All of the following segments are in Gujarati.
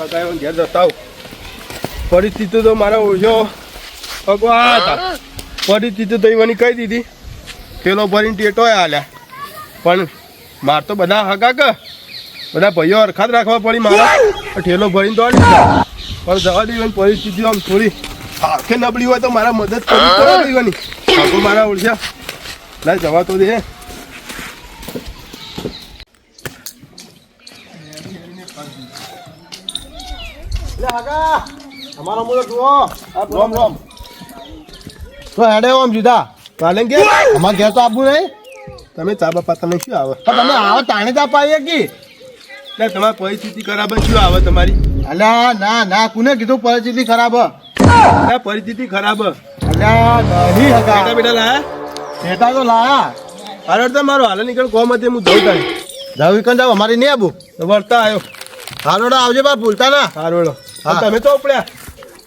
હગાયો ઘેર જતા પરિસ્થિતિ તો મારા ઓછો ભગવાન હતા પરિસ્થિતિ તો એવાની કહી દીધી. પેલો ભરીને ટેટોય હાલ્યા પણ માર તો બધા હગા કે. બધા ભાઈઓ હરખાત રાખવા પડી મારા. ઠેલો ભરીને દીધા. પણ જવા દેવાની પરિસ્થિતિ આમ થોડી આખે નબળી હોય તો મારા મદદ કરવી પડે મારા ઓળખ્યા. લાય જવા તો દે. લે અમારો મુલો જુઓ. રોમ રોમ. તો હેડે ઓમ જુદા. કાલે કે અમાર ઘેર તો આપવું નહીં. તમે ચા બાપા તમે શું આવે? પણ તમે આવો તાણે જ અપાઈએ કી? ના તમારી પરિસ્થિતિ ખરાબ શું આવે તમારી? અલ્યા ના ના કોને કીધું પરિસ્થિતિ ખરાબ? હ? પરિસ્થિતિ ખરાબ. અલ્યા નહીં બેટા બેટા લાયા? બેટા તો લાયા. અરે તો મારો હાલ નીકળ કોમ હતી હું જઉં તારે જાવ વિકન જાવ અમારી નહીં આબુ. તો વળતા આવ્યો હારોડો આવજે બા ભૂલતા ના. હારોળો હા. તમે તો ઉપડ્યા.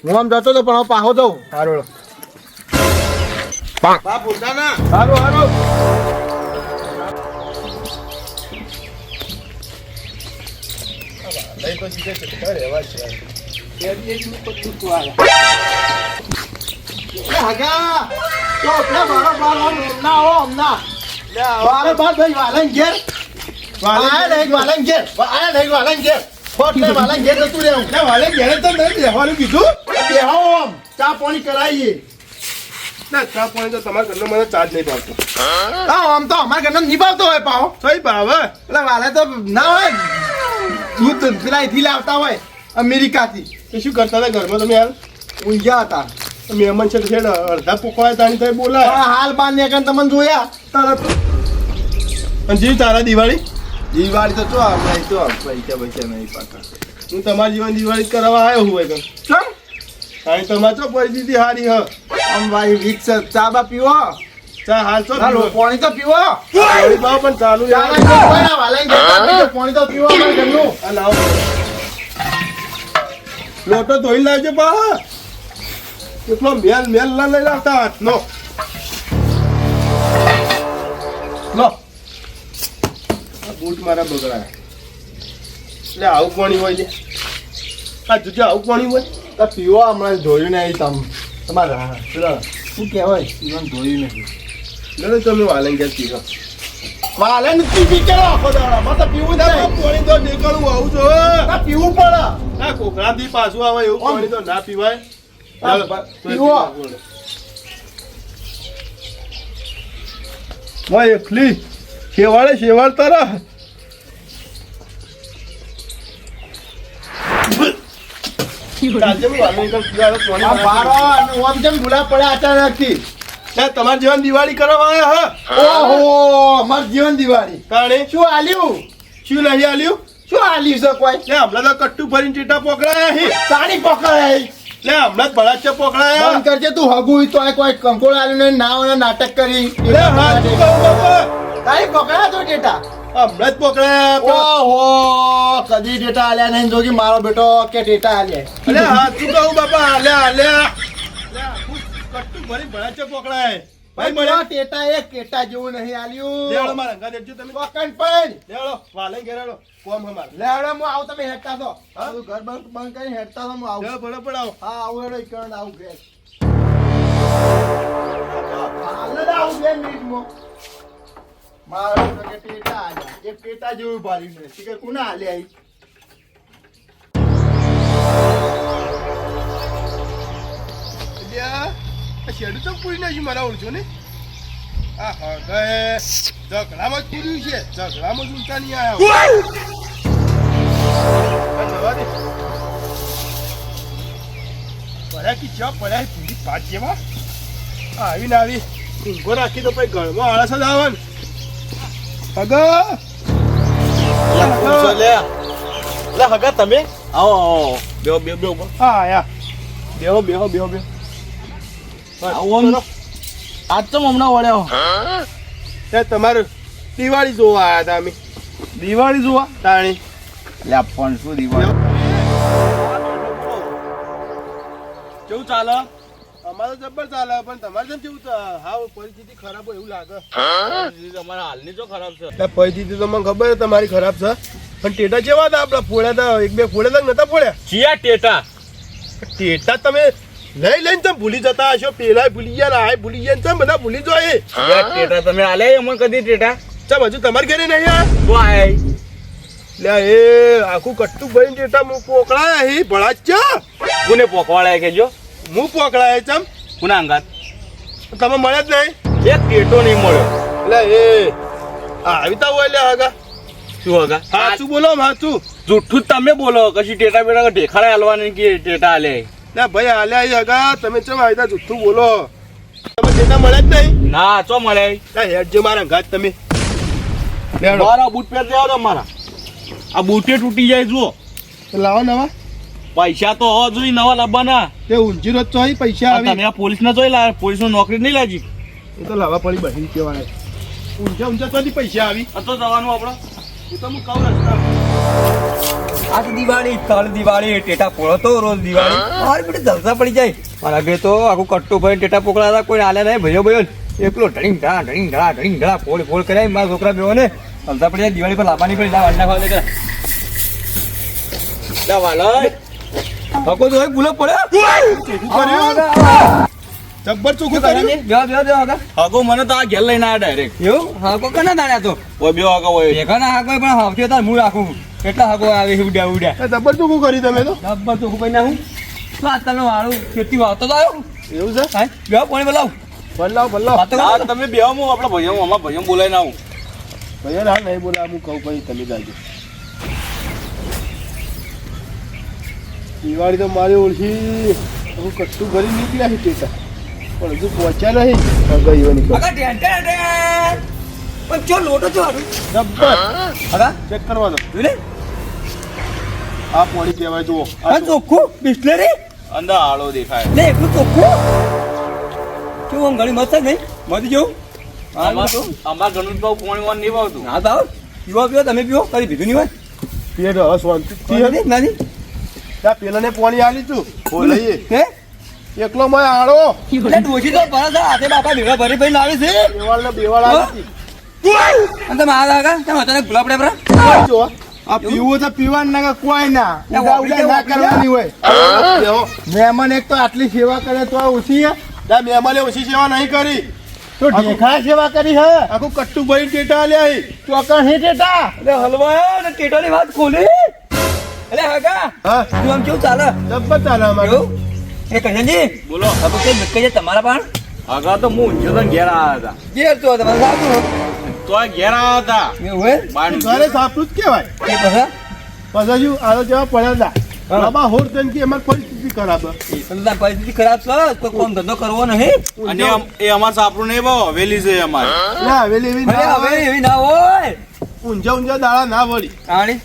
હું આમ જતો તો પણ હવે પાહો ભૂલતા ના હારો હારો લે આગા તો પેલા ભાઈ વાલન ઘેર નહીં નહીં નહીં જતું રહેવું. વાલે ઘેરે તો નહીં બેહવાનું કીધું. બેહો આમ. ચા પાણી કરાવીએ ના ચા પાણી તો તમારા ઘરનો મને ચાર્જ નહીં પાડતો હા આમ તો અમારા ઘરનો નિભાવતો હોય પાહો. કઈ ભાવે. એટલે વાલે તો ના હોય. દૂધ પેલા અહીંથી લાવતા હોય અમેરિકાથી. એ શું કરતા હતા ઘરમાં તમે યાર ઊંઘ્યા હતા. મહેમાન છે છે ને અડધા પોકવાય તાણી તો બોલાય. હાલ બાર ને તમને જોયા. તરત. અને જી તારા દિવાળી? દિવાળી તો ચો આપણે તો પૈસા પૈસા નહીં પાકા. હું તમારી જીવન દિવાળી કરવા આવ્યો હું એકદમ ચમ? તાણી તમારે તો પરિસ્થિતિ હારી હ. આમ ભાઈ વિક્સ ચા બા પીવો? ચા હાલ તો પાણી તો પીવો? પાણી બા પણ ચાલુ પાણી તો પીવો અમારા ઘરનું. આ લાવો. લોટો ધોઈ લાવજો બા. એટલો મેલ મેલ ના લઈ લાવતા. હાથનો લો. બૂટ મારા બગડાયા. એટલે આવું પાણી હોય છે. આ જુજે આવું પાણી હોય તો પીવો હમણાં જોયું નહીં તમ. તમારા પેલા શું કહેવાય? પીવાનું જોયું નથી. લડો તમે વાલન ગયા પીવો. વાલન પીવી પી કરો આખો દાડો. મારે તો પીવું ના પાણી તો નીકળવું આવું છો ના પીવું પડે. ના કોકરાથી પાછું આવે એવું પાણી તો ના પીવાય. પીવો. એકલી. શેવાળે શેવાળ તારા. તમારા જીવન દિવાળી કરવા આવ્યા હા? ઓહો અમાર જીવન દિવાળી. તાણે? શું આલ્યું? શું નહીં આલ્યું? શું આલ્યું છે કોઈ? લે હમણાં તો કટ્ટુ ભરીને ટીટા પકડાયા હી. સાડી પકડાય લે હમણાં જ પકડાયા. બંધ કરજે તું હગું તો આ કોઈ કંકોળ આલ્યું ને નાવ નાટક કરી. લે હા તારી પકડ્યા તો ડેટા હમણાં જ પકડાયા ઓહો કદી ડેટા આલ્યા નહીં જોગી મારો બેટો કે ડેટા આલે અલે હા શું કહું બાપા? આલે આલે લે કટ્ટુ ભરી ભડાચ્યા પકડાય. ભાઈ ભાઈ મળ્યા ટેટા એક ટેટા જેવું નહીં લેવડો આલ્યું મારા અંગા દેજો તમે. પકડ પણ લેવડો વાલે ગેરાડો કોમ હમાર લેવડે હું આવું તમે હેડતા છો. હા? તું ઘર બંધ બંધ કરી હેડતા છો હું આવ. લેવડો ભડો પડાવ હા આવું હેડો કણ આવું ગેસ હાલ આવ આવું બે મિનિટમાં. મારો તો ટેટા આલ્યા. એક ટેટા જેવું ભારી ને કે કોના આલ્યા ઈ? શેડું તો પૂરી નાખ્યું મારા ઓળખો ને? આ હગાએ ઝઘડામાં જ છે. ઝઘડામાં જ નહીં આવ્યા કે ચા પડ્યા પૂરી પાટ આવીને આવી. ઊંઘો રાખી તો પછી ગળમાં આળસ જ આવે ને. હગા લે હગા તમે? આવો આવો બેહો બેહો બેહો હા આયા બેહો બેહો બેહો બેહો. આવો. આજ તો હમણાં વળ્યો તે તમારે દિવાળી જોવા આવ્યા હતા અમે. દિવાળી જોવા? તાણી. લે પણ શું દિવાળી? કેવું ચાલે? અમારે જબર ચાલે પણ તમારે જેમ કેવું છે? હાવ પરિસ્થિતિ ખરાબ હોય એવું લાગે. તમારા હાલની તો ખરાબ છે. પરિસ્થિતિ તો મને ખબર છે તમારી ખરાબ છે. પણ ટેટા જેવા હતા આપડા ફોડ્યા હતા એક બે ફોડ્યા હતા નતા ફોડ્યા ચિયા ટેટા? ટેટા તમે લઈ લઈને તમે ભૂલી જતા હશો? પેલા ભૂલી ગયા આ ભૂલી ગયા તમે બધા ભૂલી જો એ? ટેટા તમે આલે અમને કદી ટેટા? ચમ હજુ તમારે ઘરે નહીં આ વાય આય લે એ આખું કટ્ટું ભરીને ટેટા હું પોકળાયા હી ભળા ચા? કોને પોકવાળાય કેજો હું પોકળાયા ચમ કોના અંગાત? તમે મળ્યા જ નહીં. એક ટેટો નહીં મળ્યો. એટલે એ. આવીતા હોય લે આગા. શું હગા સાચું બોલો સાચું જુઠ્ઠું જ તમે બોલો. કશી ટેટા બેટા ઢેખાડા હાલવાની કે ટેટા હાલે? ના ભાઈ આલ્યા હગા તમે ચમ આવીતા જુઠ્ઠું બોલો? તમે ટેટા મળે જ નહીં? ના ચો મળે? હેડ જો મારા ઘાત તમે. મારા બૂટ પહેર આવો મારા. આ બૂટે તૂટી જાય જુઓ. લાવો નવા. પૈસા તો હોવા જોઈએ નવા લાવવાના. તે ઊંચી રોજ તો પૈસા આવી. તમે આ પોલીસ ને જોઈ લા પોલીસ નોકરી નહીં લાજી. એ તો લાવવા પડી બહેન કેવાય ઊંચા ઊંચા તો પૈસા આવી. આ તો જવાનું આપણે. એ તો હું કહું રસ્તા આજ દિવાળી કાલ દિવાળી ટેટા પોળો તો રોજ દિવાળી. મારી બેટી જલસા પડી જાય. મારા ઘરે તો આખું કટ્ટુ ભાઈ ટેટા પોકળા હતા કોઈ આલ્યા નહીં ભયો ભયો. એકલો ઢળીંગ ઢળા ઢળીંગ ઢળા ઢળીંગ ઢળા ફોડ ફોડ કરાય. મારા છોકરા બેવો ને જલસા પડી જાય દિવાળી પર લાવવાની પડી લાવ અંડા ખાવા દે હકો તો હોય ગુલાબ પડે. જબ્બર ચોખ્ખું બેહો બે બે બે હકા હગો મને તો આ ઘેર લઈને આવ્યા ડાયરેક્ટ એવું? હાકો કના દાણ્યા તો? ઓય બે હગો હોય. ભેગા ના હાકો પણ હાવથી તાર મૂળ રાખું કેટલા હાકો આવે ઉડ્યા એ જબ્બર ચોખ્ખું કરી તમે તો? જબ્બર તો હું ના હું. તો વાળું ખેતી વાવતો તો આવ્યો. એવું છે? હા બે પાણી બોલાવ. બદલાવ બદલાવ વાતો કરો. તમે બે હું આપણા ભાઈઓ અમારા ભાઈઓ બોલાઈને આવું. ભૈયા હા નહીં બોલા હું કહું પછી તમે જાજો. દિવાળી તો મારી ઓળખી. હું કટ્ટું ભરી નીકળ્યા છે ટેટા. પણ હજુ પહોંચ્યા નહીં. ટેન. પણ ચો લોટો છો. જબ્બર. અગા ચેક કરવા દો જોઈ લે આ પોણી કહેવાય જુઓ. આ ચોખ્ખું બિસ્લેરી? અંદર આળો દેખાય. લે એકલું ચોખ્ખું? કેવું આમ ઘણી મસ્ત નહીં? મત જેવું? અમાર અમાર ગણું બહુ પોણી વાન નહીં ભાવતું. ના તો યુવા પીવો પીવો તમે પીવો. કરી પીધું નહીં હોય? પેટ હવે શાંતિથી નથી નથી ત્યાં પેલાને પોણી આલી તું. બોલાઈએ હે? એકલો મય આળો. એટલે ડોશી તો ભરા છે હાથે બાપા ભેગા ભરી ભરી લાવે છે. બેવાળ ને બેવાળ હતી. અને તમે આ લાગા તમે અચાનક ભૂલા પડે બરા જો. આ પીવું તો પીવાનું ના કોઈ ના. ના, ઉડા ઉડા ના. કરવાની હોય. મહેમાન એક તો આટલી સેવા કરે તો ઓછી હે? ત્યાં મહેમાને ઓછી સેવા નહીં કરી. તો ઢેખા સેવા કરી હે? આખું કટ્ટુ ભાઈ ટેટા આલ્યા હી. ચોકણ હે ટેટા? એટલે હલવા ને ટેટોની વાત ખોલી. એટલે હાગા. હા. તું આમ કેવું ચાલે? જબ્બર ચાલે અમારે. એ કહેજી બોલો. હવે કઈ નક્કી છે તમારા પણ? આગળ તો હું ઊંઝો ઘેર આવ્યા હતા. ઘેર તો તમારે સાચું તો આ ઘેર આવ્યા હતા. એવું હે બાર ઘરે સાપરું જ કહેવાય. એ પછી? પછી જો આનો જેવા પડ્યા હતા. બાબા હોર તેમ કે અમારી પરિસ્થિતિ ખરાબ તારી પરિસ્થિતિ ખરાબ છે. કોઈ કોણ ધંધો કરવો નહીં. અને એ અમાર સાપરું નહીં બહુ વેલી છે અમારે. ના હવે એવી ના હોય. ઊંઝા ઊંઝા દાડા ના વળી. આણી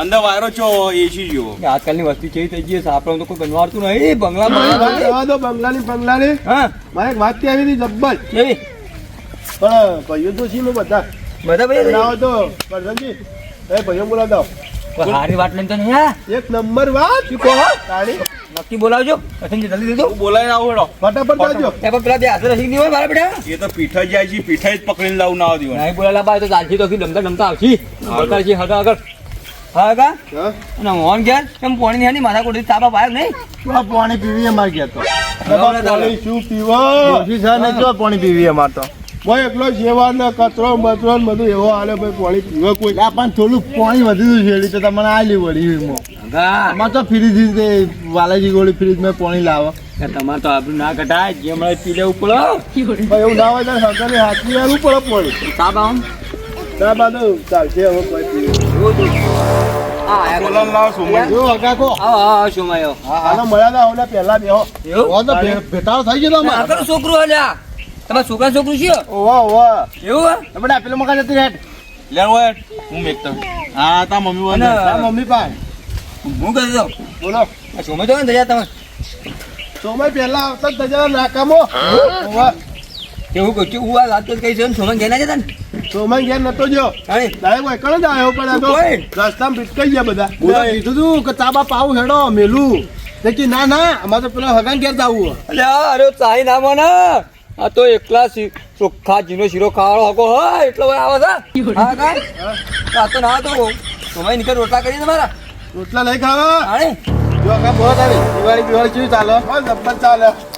અંદર વાયરો છો એસી જો આજકાલની વસ્તી કેવી થઈ ગઈ છે? આપણે તો કોઈ બનવાડતું નહીં. બંગલા બંગલાની બંગલાની. હા? મારે એક વાત આવી હતી જબ્બર. કેવી? પણ ભાઈઓ તો છીએ મેં બધા. બધા ભાઈ આવો તો પ્રધાનજી એ ભાઈઓ બોલાવ દો સારી હારી વાત લઈને તો નહીં એક નંબર વાત. શું કહો? તારી. નક્કી બોલાવજો. પછી જલ્દી દીધો બોલાવી આવો આવું હેડો. ફટાફટ જાજો એ પણ પેલા બે હાથે નહીં હોય મારા બેટા. એ તો પીઠા જાય છે પીઠા જ પકડીને લાવું ના દીવાનું નહીં બોલાલા બાય તો ચાલશી તો ડમતા ડમતા આવશી. છે હગા આગળ. હા હગા અને મોહન ઘેર એમ પોણી નહીં મારા કોઈ ચાબા પાયો નહીં? તો પાણી પીવી અમાર ગયા તો? શું પીવો? છે ને પાણી પીવી અમાર તો? moi એકલો જેવા ને કચરો બચરો ને બધું એવો હાલે ભાઈ પાણી પીવો કોઈ. એટલે આ પણ થોડું પાણી વધુ છેડી તો તમને આલી વળી એમાં. અમાર તો ફ્રીજ વાલાજી ગોળી ફ્રીજમાં પાણી લાવો. તમારે તો આપણું ના કટાય જે મળે પી લેવું પડે એવું ના હોય તો સરકારે હાથની આલું પડે. પાણી સાબ આમ ત્યાર બાદ ચાલશે હવે કોઈ પીવે. છોકરું તમારા છોકરા છોકરું છે એવું? આપણે પેલું મકા જતી હેઠ લેવો હું મેકતો હા તા મમ્મી અને મમ્મી પાસે હું કહી દઉં બોલો આ સોમે તો ને તમે સમય પહેલા આવતા જ તજારા નાકામો કેવું કહું હું આ વાત તો કઈ છે સોમે ઘેર ના જતા ને સોમન ઘેર નતો જો અરે કોઈ વૈકણ જ આવ્યો પણ તો? રસ્તામાં ભીટકાઈ ગયા બધા. હું તો કીધું તું કે તાબા પાવું હેડો મેલું. તે કે ના ના અમારે તો પેલા હગાન ઘેર જાવું અરે અરે ચાહી ના મને. આ તો એકલા ચોખ્ખા જીનો શીરો ખાવાનો હકો હોય એટલો ભાઈ આવે છે. હા કા? આ તો ના તો સોમાઈ નીકળ રોટલા કરી તમારા રોટલા નહીં ખાવા? જો કા બહુ તારી દિવાળી દિવાળી કેવી ચાલે? હા જબ્બર ચાલે. હા,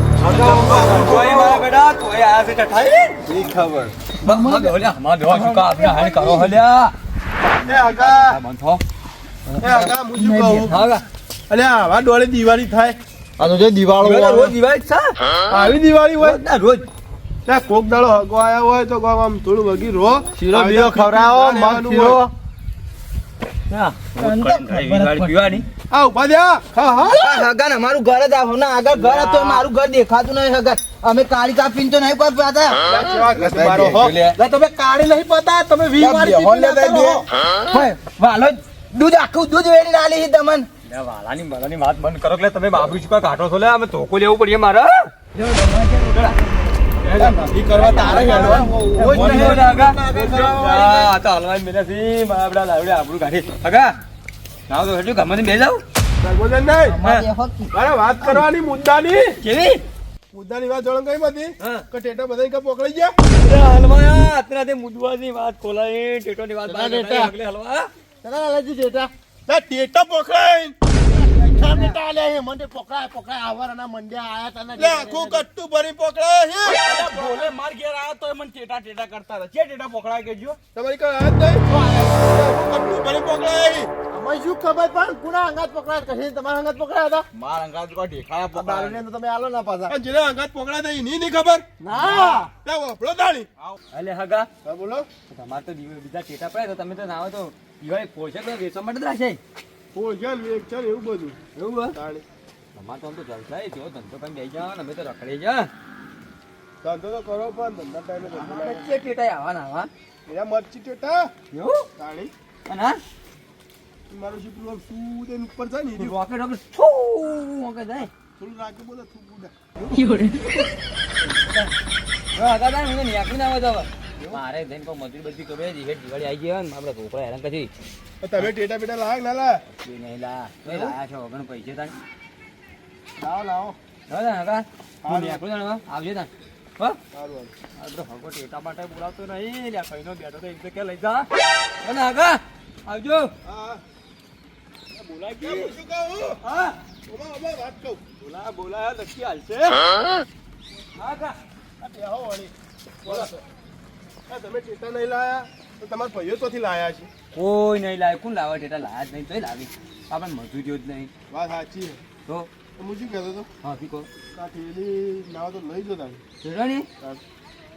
દિવાળી થાય આ જે દિવાળો રોજ દિવાળી જ આવી દિવાળી હોય રોજ રોજ. કોક દાડો હગો આવ્યા હોય તો આમ થોડું વગી રો શીરો બીરો ખવડાવો, મગ શીરો. દિવાળી પીવાની. આ ઊભા થયા ખા હા હગા અમારું ઘર જ આવો ના આગળ ઘર હતું મારું ઘર દેખાતું નહીં હગા અમે કાળી કાપીને તો નહીં કોઈ પાતા હો. તમે કાળી નહીં પતા તમે વી મારી વાલો દૂધ આખું દૂધ વેડી નાલી છે તમને લે, વાલાની મલાની વાત બંધ કરો એટલે તમે બાબરી ચુકા કાઢો છો લે અમે ધોકો લેવું પડે મારે કરવા તારે. હા, હલવાઈ મેળા છે. મારા લાવડે આપણું કાઢી. આગા, નાવ તો ગમે જાઓ. નહીં અમારે વાત કરવાની મુદ્દાની કેવી? મુદ્દાની વાત જોડે કઈ બધી હા. કે ટેટા બધા કઈ પકડાઈ ગયા હલવાયા, અત્યારે મુદવાની વાત ખોલાઈ, ટેટોની વાત ટેટા. હલવા. ચલા. ના ટેટા આલ્યા છે, મને પકડાય પકડાય આવવાના મંડ્યા આયા તને લે આખું કટ્ટુ ભરી પકડાય હે બોલે માર ઘેર આવ્યો તો મને ટેટા ટેટા કરતા હતા જે ટેટા પકડાય કેજો તમારી કઈ હાથ નહીં આખું ભરી પકડાય અમે શું ખબર પણ કુના અંગાત પકડાય કશી તમારા અંગાત પકડાયા હતા માર અંગાત કોઈ ઢેખાયા બારને તો તમે આલો ના પાછા પણ જેને અંગાત પકડાય તા એની નહીં ખબર ના વાપરો તાણી અલે હગા, હા બોલો તમારે તો બીજા ટેટા પડ્યા તો તમે તો ના હોય તો દિવાળી પોષક તો વેચવા માટે જ રાખે. ભોજન વેચન એવું બધું એવું હોય? તાણી તમારે તો આમ તો જલસાય, જેવો ધંધો કરીને બેસી જાઓ ને અમે તો રખડી જા. ધંધો તો કરો પણ ધંધા ટાઈમે ધંધો ના વચ્ચે ટેટાય આવવાના આવા. એના મરચી ટેટા એવું? તાણી અને? મારું પેલું આમ તેને ઉપર થાય ને રહ્યું. રોકેટ રોકેટ ફૂ જાય. થોડું રાખે બોલે થૂક બુડા. હવે હગા થાય ને હું ના આવે હવે. મારે જઈને કોઈ મજૂરી બધી કરવી હોય, હેઠ દિવાળી આવી ગયા ને આપણે ઢોકળા હેરાન કરી. તમે ટેટા પેટા લાગ ના લા નહીં લા નહીં લાયા છો વગર પૈસે તાણ લાવો લાવો. હવે હગા હું તાણ હવે. આવજે તાણ. ટેટા માટે બોલાવતો નહીં બેઠો તો એક તો કે લઈ જા. હગા આવજો. હા. બોલાય કે શું હા ઓમા વાત કહું બોલા બોલા નક્કી હાલશે હા કા બેહો વળી બોલો તમે ટેટા નહીં લાયા તો તમારા ભાઈઓ તોથી લાયા છે કોઈ નહીં લાવે કોણ લાવે ટેટા લાયા જ નહીં તોય લાવી આપણને મજૂરી જ નહીં વાત સાચી તો હું શું કહેતો હતો હા કહો કા થેલી લાવો તો લઈ જો તમે ને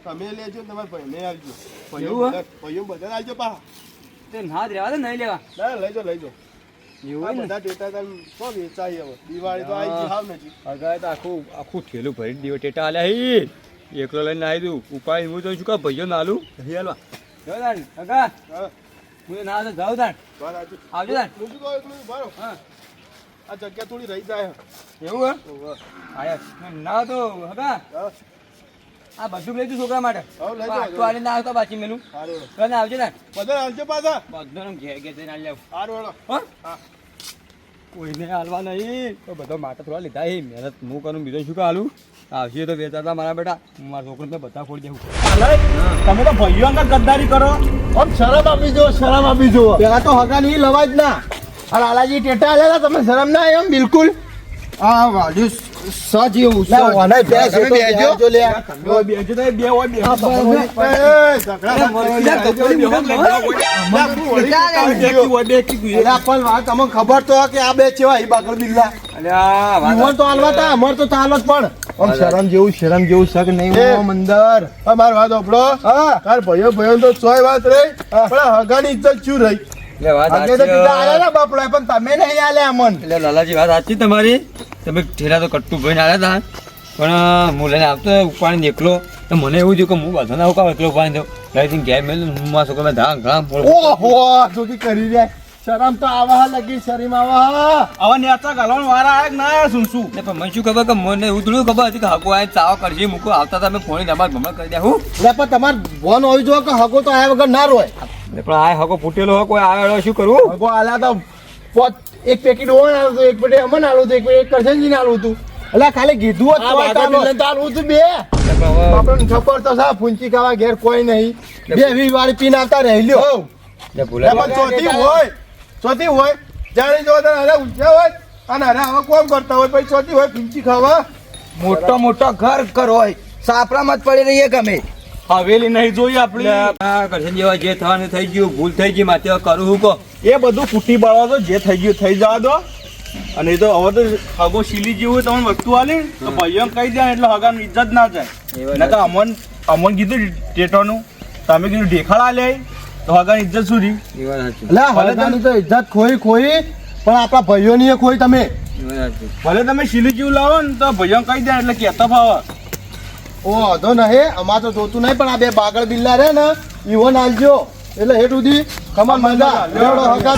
તમે લેજો તમારા ભાઈને આવજો હે? ભાઈઓ બધા આવજો પા તે ના જ રહેવા દે નહીં લેવા ના લઈ જો લઈ એવું બધા ટેટા તમે શું વેચાય હવે. દિવાળી તો આવી હાવ અગાય તો આખું આખું થેલું ભરી દીધું ટેટા આલ્યા હી. એકલો લઈને આવી દઉં. ઉપાય હું તો શું કા ભાઈઓ નાલું. નહીં હાલવા. જો તાણ અગા હું. ના તો જાઉં તાણ. આવજો તાણ. હું કહું એકલું બારો હા. આ જગ્યા થોડી રહી જાય. એવું હે. આયા ના તો હગા આ બધું લઈ દઉં છોકરા માટે. તું તો આલી ના આવતા પાછી મેલું. સારું. તને આવજો ને બધા આવજો પાછા. બધા ઘેર ઘેર જઈને આવી આવું. સારું હા. કોઈને હાલવા નહીં. તો બધો માટે થોડા લીધા હે મહેનત હું કરું બીજો શું હાલું આવશે તો વેચાતા મારા બેટા. હું મારા છોકરાને બધા ખોલી દેવું. તમે તો ભાઈઓ અંદર ગદ્દારી કરો. આમ શરમ આપી જો શરમ આપી જો પેલા તો હગા નહીં લવા જ ના. આ લાલાજી ટેટા આલ્યા તમે શરમ ના એમ? બિલકુલ. આ વાલ્યુ ઓને બે છે તો લે બેજો તો બે હોય બે. એ, વાત અમને ખબર તો કે આ બે બાકડ બિલ્લા. અલ્યા તો હાલવા તા અમર તો ચાલો જ પણ. આમ શરમ જેવું શરમ જેવું શક નહીં મંદર મારી વાત સાંભળો. હા. તાર ભયો ભાઈઓ તો સોય વાત રહી. પણ હગાની ઇજ્જત શું રહી? તો પણ તમે નહીં આલ્યા અમન. એટલે લાલાજી વાત સાચી તમારી. તમે ઠેલા તો કટ્ટુ ભાઈને આવ્યા હતા પણ હું લઈને આવતો ઉપાડીને એકલો. તો મને એવું થયું કે હું બધો ના ઉકાવ એકલો ઉપાડી દઉં લઈને ઘેર મેં હું મારા છોકરા ધામ ઘણા ઓહો જોકી કરી રહ્યા? શરમ તો આવા લગી શરમ આવા હવે નેતા ગાલવાનો વાર આયા કે ના આયા શું શું? ને પણ મને શું ખબર કે મને ઉધળું ખબર હતી કે હગો આય ચાવ કરશે મૂકો. આવતા તમે ફોન નંબર ભમણ કરી દે હું. એટલે પણ તમાર ફોન હોવી જો કે હગો તો આયા વગર ના રોય. પણ આ હકો ફૂટેલો હકો કોઈ આવે શું કરવું હકો આલા તો પોત એક પેકેટ ઓન આલું હતું એક પેટી અમન આલું હતું એક પેકેટ કરશનજી આલું હતું એટલે ખાલી કીધું હોત તો તારું. હતું બે. આપણને ખબર તો સા ફૂંચી ખાવા ઘેર કોઈ નહીં. બે વી વાળી પીને આવતા રહી લ્યો. ને ભૂલા પણ ચોથી હોય ચોથી હોય. જાણી જો તો અરે ઊંચા હોય અને અરે હવે કોમ કરતા હોય પછી ચોથી હોય ફૂંચી ખાવા. મોટો મોટો ઘર ઘર હોય. સાપરામાં જ પડી રહીએ ગમે હવેલી નહીં જોઈ આપણે. જેવા જે થવાનું થઈ ગયું ભૂલ થઈ ગઈ માથે કરું હું કહો. એ બધું ફૂટી પાડવા દો જે થઈ ગયું થઈ જવા દો. અને એ તો હવે તો હગો સીલી જેવું તમને વસ્તુ આલી તો ભાઈઓ કહી દે એટલે હગાની ઇજ્જત ના જાય. નકર અમન અમન કીધું ટેટોનું તમે કીધું ઢેખાડા લે તો હગાની ઇજ્જત શું રહી એટલે હળદાની તો ઇજ્જત ખોઈ ખોઈ પણ આપણા ભાઈઓની ખોઈ તમે. ભલે તમે સીલી જેવું લાવો ને તો ભાઈઓ કહી દે એટલે કહેતા ફાવે. ઓ વાંધો નહીં. અમાર તો જોતું નહીં પણ આ બે બાગળ બિલ્લા રે ને ઈવન આલજો એટલે હેઠ સુધી ખમણ મંગા લેવડો હગા.